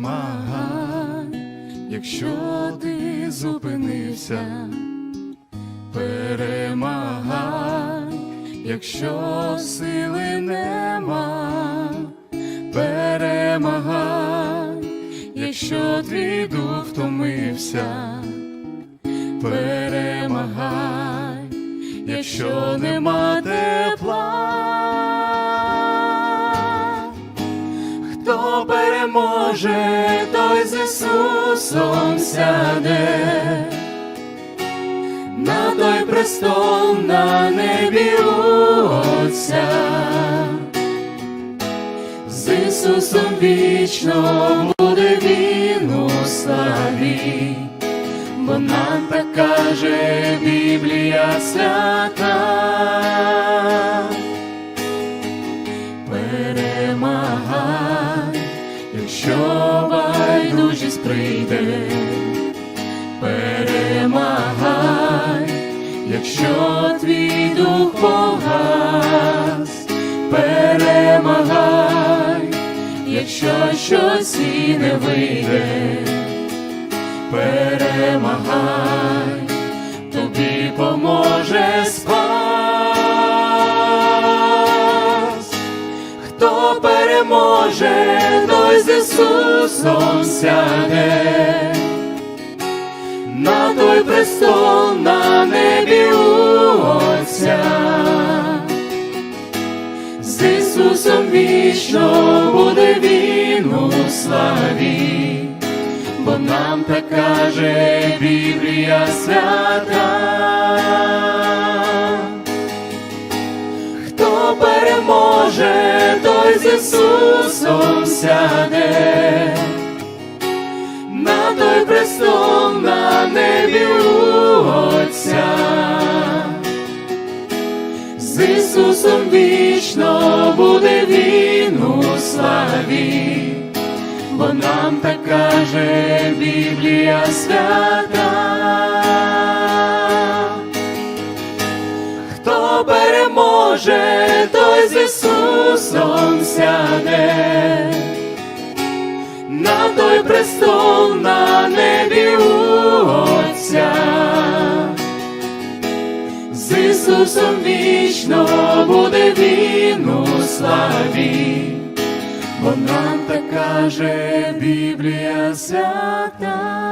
перемагай, якщо ти зупинився, перемагай, якщо сили нема, перемагай, якщо твій дух втомився, перемагай, якщо нема Хто переможе, той з Ісусом сяде, на той престол на небі Отця, з Ісусом вічно буде він у славі, бо нам так каже Біблія свята якщо байдужість прийде, перемагай, якщо твій дух погас, перемагай, якщо щось і не вийде, перемагай, тобі поможе спас. Хто переможе, Ісусом сяде, на той престол на небі Отця, з Ісусом вічно буде він у славі, бо нам так каже Біблія свята. Хто переможе, той з Ісусом сяде, престол на небі у Отця, з Ісусом вічно буде він у славі, бо нам так каже Біблія свята. Хто переможе, той з Ісусом сяде, на той престол на небі Отця, з Ісусом вічно буде він у славі, бо нам так каже Біблія свята.